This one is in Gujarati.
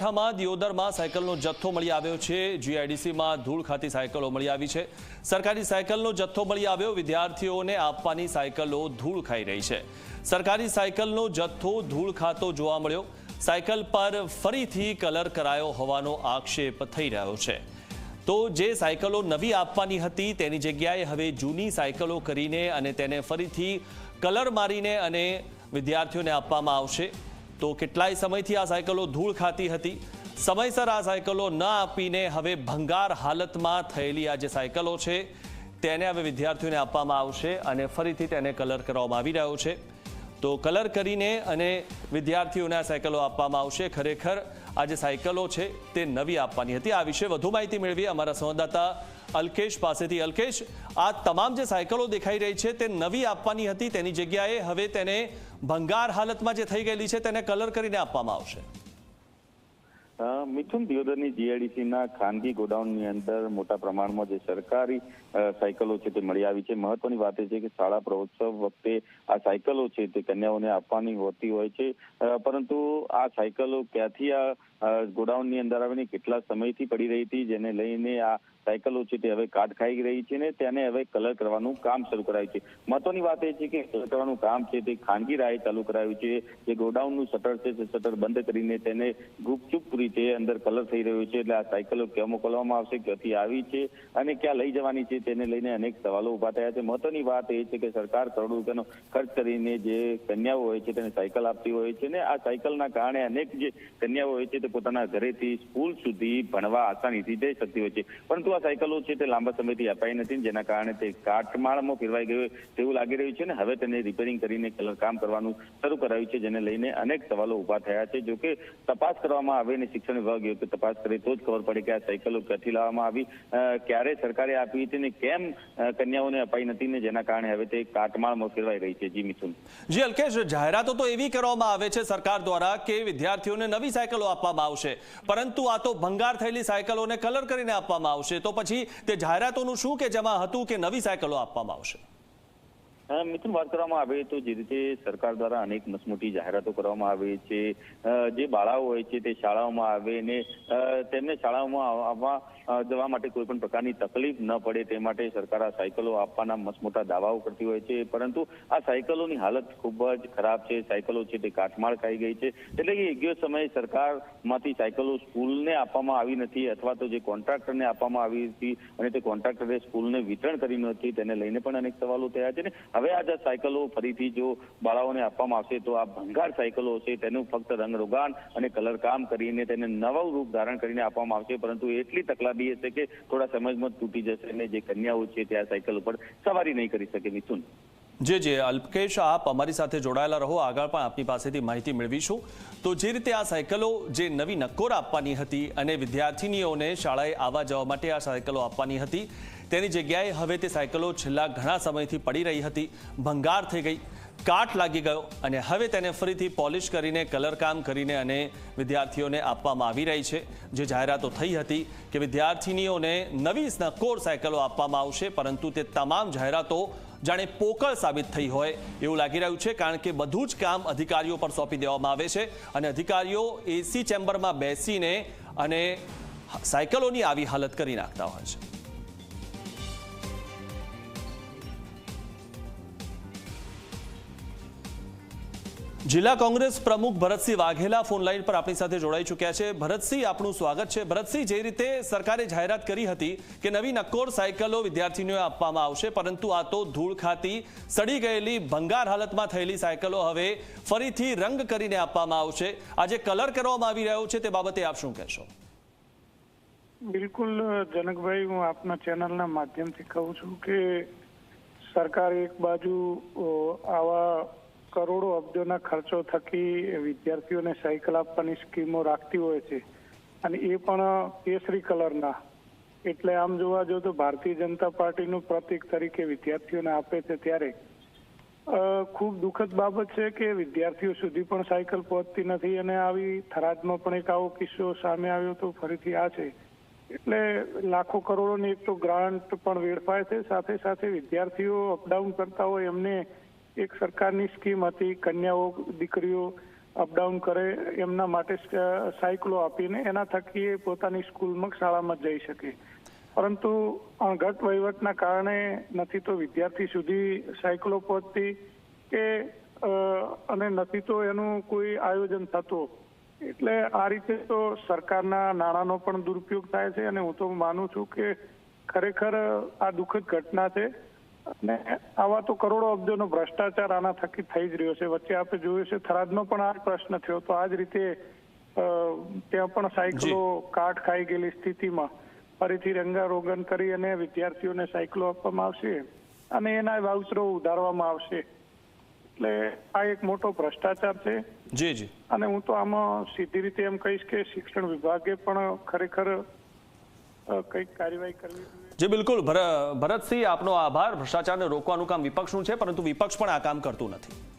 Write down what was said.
બનાસકાંઠામાં દિયોદરમાં સાયકલનો જથ્થો મળી આવ્યો છે. જીઆઈડીસીમાં ધૂળ ખાતી સાયકલો મળી આવી છે. સરકારી સાયકલનો જથ્થો મળી આવ્યો. વિદ્યાર્થીઓને આપવાની સાયકલો ધૂળ ખાઈ રહી છે. સરકારી સાયકલનો જથ્થો ધૂળ ખાતો જોવા મળ્યો. સાયકલ પર ફરીથી કલર કરાયો હોવાનો આક્ષેપ થઈ રહ્યો છે. તો જે સાયકલો નવી આપવાની હતી તેની જગ્યાએ હવે જૂની સાયકલો કરીને અને તેને ફરીથી કલર મારીને અને વિદ્યાર્થીઓને આપવામાં આવશે. તો કેટલાય સમયથી આ સાયકલો ધૂળ ખાતી હતી. સમયસર આ સાયકલો ન આપીને હવે ભંગાર હાલતમાં થયેલી આ જે સાયકલો છે, તેને હવે વિદ્યાર્થીઓને આપવામાં આવશે અને ફરીથી તેને કલર કરવામાં આવી રહ્યો છે. તો કલર કરીને અને વિદ્યાર્થીઓને આ સાયકલો આપવામાં આવશે. ખરેખર આ જે સાયકલો છે તે નવી આપવાની હતી. આ વિશે વધુ માહિતી મેળવી અમારા સંવાદદાતા અલ્કેશ પાસેથી. અલ્કેશ, આ તમામ જે સાયકલો દેખાઈ રહી છે તે નવી આપવાની હતી. તેની જગ્યાએ હવે તેને ભંગાર હાલતમાં જે થઈ ગયેલી છે તેને કલર કરીને આપવામાં આવશે. મિથુન દિયોદરની જીઆઈડીસીના ખાનગી ગોડાઉનની અંદર મોટા પ્રમાણમાં જે સરકારી સાયકલો છે તે મળી આવી છે. મહત્વની વાત એ છે કે શાળા પ્રવોત્સવ વખતે આ સાયકલો છે તે કન્યાઓને આપવાની હોતી હોય છે. પરંતુ આ સાયકલો ક્યાંથી આ ગોડાઉનની અંદર આવીને કેટલા સમયથી પડી રહી હતી, જેને લઈને આ સાયકલો છે તે હવે કાટ ખાઈ રહી છે ને તેને હવે કલર કરવાનું કામ શરૂ કરાયું છે. મહત્વની વાત એ છે કે કલર કરવાનું કામ છે તે ખાનગી રાહે ચાલુ કરાયું છે. જે ગોડાઉનનું શટર છે, તે શટર બંધ કરીને તેને ગુપચુપ રીતે અંદર કલર થઈ રહ્યો છે. એટલે આ સાયકલો ક્યાં મોકલવામાં આવશે, ક્યાંથી આવી છે અને ક્યાં લઈ જવાની છે તેને લઈને અનેક સવાલો ઊભા થયા છે. મહત્વની વાત એ છે કે સરકાર કરોડો રૂપિયાનો ખર્ચ કરીને જે કન્યાઓ હોય છે તેને સાયકલ આપતી હોય છે ને આ સાયકલના કારણે અનેક જે કન્યાઓ હોય છે તે પોતાના ઘરેથી સ્કૂલ સુધી ભણવા આસાનીથી જઈ શકતી હોય છે. પરંતુ આ સાયકલો છે તે લાંબા સમયથી અપાઈ નથી જેના કારણે તે કાટમાળમાં ફેરવાઈ ગયો તેવું લાગી રહ્યું છે ને હવે તેને રિપેરિંગ કરીને કામ કરવાનું શરૂ કરાયું છે જેને લઈને અનેક સવાલો ઊભા થયા છે. જો કે તપાસ કરવામાં આવે અને શિક્ષણ વિભાગ યોગ્ય તપાસ કરે તો જ ખબર પડે કે આ સાયકલો ક્યાંથી લાવવામાં આવી ક્યારે સરકારે આપી હતી ને કેમ કન્યાઓને અપાઈ નથી ને જેના કારણે હવે તે કાટમાળમાં ફેરવાઈ રહી છે. જી મિથુન. જી, અલ્કેશ, જાહેરાતો તો એવી કરવામાં આવે છે સરકાર દ્વારા કે વિદ્યાર્થીઓને નવી સાયકલો આપવામાં આવશે. પરંતુ આ તો ભંગાર થયેલી સાયકલોને કલર કરીને આપવામાં આવશે. તો પછી તે જાહેરાતોનું શું કે જેમાં હતું કે નવી સાયકલો આપવામાં આવશે? મિથુન, વાત કરવામાં આવે તો જે રીતે સરકાર દ્વારા અનેક મસમોટી જાહેરાતો કરવામાં આવે છે જે બાળાઓ હોય છે તે શાળાઓમાં આવે ને તેમને શાળાઓમાં આવવા જવા માટે કોઈ પણ પ્રકારની તકલીફ ન પડે તે માટે સરકાર આ સાયકલો આપવાના મસમોટા દાવાઓ કરતી હોય છે. પરંતુ આ સાયકલોની હાલત ખૂબ જ ખરાબ છે. સાયકલો છે તે કાટમાળ ખાઈ ગઈ છે. એટલે કે યોગ્ય સમયે સરકારમાંથી સાયકલો સ્કૂલને આપવામાં આવી નથી અથવા તો જે કોન્ટ્રાક્ટરને આપવામાં આવી હતી અને તે કોન્ટ્રાક્ટરે સ્કૂલને વિતરણ કરી નથી તેને લઈને પણ અનેક સવાલો થયા છે ને હવે આ જે સાયકલો ફરીથી જો બાળાઓને આપવામાં આવશે તો આ ભંગાર સાયકલો છે તેનું ફક્ત રંગરોગાન અને કલર કામ કરીને તેને નવું રૂપ ધારણ કરીને આપવામાં આવશે. પરંતુ એટલી તકલાબી હશે કે થોડા સમયમાં તૂટી જશે અને જે કન્યાઓ છે તે આ સાયકલ ઉપર સવારી નહીં કરી શકે. મિથુન. જે જે અલ્પકેશ આપ અમારી સાથે જોડાયેલા રહો. આગળ પણ આપની પાસેથી માહિતી મેળવીશું. તો જે રીતે આ સાયકલો જે નવી નક્કોર આપવાની હતી અને વિદ્યાર્થીનીઓને શાળાએ આવવા જવા માટે આ સાયકલો આપવાની હતી, તેની જગ્યાએ હવે તે સાયકલો છેલ્લા ઘણા સમયથી પડી રહી હતી, ભંગાર થઈ ગઈ, કાટ લાગી ગયો અને હવે તેને ફરીથી પોલિશ કરીને, કલર કામ કરીને અને વિદ્યાર્થીઓને આપવામાં આવી રહી છે. જે જાહેરાતો થઈ હતી કે વિદ્યાર્થીનીઓને નવી નક્કોર સાયકલો આપવામાં આવશે, પરંતુ તે તમામ જાહેરાતો જાણે પોકળ સાબિત થઈ હોય એવું લાગી રહ્યું છે, કારણ કે બધું જ કામ અધિકારીઓ પર સોંપી દેવામાં આવે છે અને અધિકારીઓ એસી ચેમ્બરમાં બેસીને અને સાયકલોની આવી હાલત કરી નાખતા હોય છે. જિલ્લા કોંગ્રેસ પ્રમુખ ભરતસિંહ વાઘેલા ફોન લાઈન પર આપણી સાથે જોડાઈ ચૂક્યા છે. ભરતસિંહ, આપનું સ્વાગત છે. ભરતસિંહ, જે રીતે સરકારે જાહેરાત કરી હતી કે નવી નક્કોર સાયકલો વિદ્યાર્થીઓને આપવામાં આવશે, પરંતુ આ તો ધૂળ ખાતી, સડી ગયેલી, ભંગાર હાલતમાં થયેલી સાયકલો હવે ફરીથી રંગ કરીને આપવામાં આવશે. આજે કલર કરવામાં આવી રહ્યો છે, તે બાબતે આપ શું કહેશો? બિલકુલ, જનકભાઈ, હું આપના ચેનલના માધ્યમથી કહું છું કે સરકાર એક બાજુ આવા કરોડો અબજોના ખર્ચો થકી વિદ્યાર્થીઓને સાયકલ આપવાની સ્કીમો રાખતી હોય છે. અને એ પણ કેસરી કલરના. એટલે આમ જોવા જો તો ભારતીય જનતા પાર્ટીનું પ્રતીક તરીકે વિદ્યાર્થીઓને આપે છે ત્યારે. ખૂબ દુઃખદ બાબત છે કે વિદ્યાર્થીઓ સુધી પણ સાયકલ પહોંચતી નથી અને આવી થરાદમાં પણ એક આવો કિસ્સો સામે આવ્યો તો ફરીથી આ છે. એટલે લાખો કરોડોની એક તો ગ્રાન્ટ પણ વેડફાય છે. સાથે સાથે વિદ્યાર્થીઓ અપડાઉન કરતા હોય એમને એક સરકારની સ્કીમ હતી, કન્યાઓ, દીકરીઓ અપડાઉન કરે, એમના માટે સાયકલો આપીને એના થકી એ પોતાની સ્કૂલમાં, શાળામાં જઈ શકે. પરંતુ અણઘટ વહીવટના કારણે નથી તો વિદ્યાર્થી સુધી સાયકલો પહોંચતી કે અને નથી તો એનું કોઈ આયોજન થતું. એટલે આ રીતે તો સરકારના નાણાંનો પણ દુરુપયોગ થાય છે અને હું તો માનું છું કે ખરેખર આ દુઃખદ ઘટના છે. અને આવા તો કરોડો અબજોનો ભ્રષ્ટાચાર આના થકી થઈ જ રહ્યો છે. વચ્ચે આપણે જોયું છે થરાદનો પણ આ પ્રશ્ન થયો તો આ જ રીતે ત્યાં પણ સાયકલો કાટ ખાઈ ગયેલી સ્થિતિમાં ફરીથી રંગારોગન કરી અને વિદ્યાર્થીઓને સાયકલો આપવામાં આવશે અને એના વાઉચરો ઉધારવામાં આવશે. એટલે આ એક મોટો ભ્રષ્ટાચાર છે. જી જી. અને હું તો આમાં સીધી રીતે એમ કહીશ કે શિક્ષણ વિભાગે પણ ખરેખર કંઈક કાર્યવાહી કરવી જોઈએ. જી, બિલકુલ. ભર- ભરતસિંહ, આપનો આભાર. ભ્રષ્ટાચારને રોકવાનું કામ વિપક્ષનું છે, પરંતુ વિપક્ષ પણ આ કામ કરતું નથી.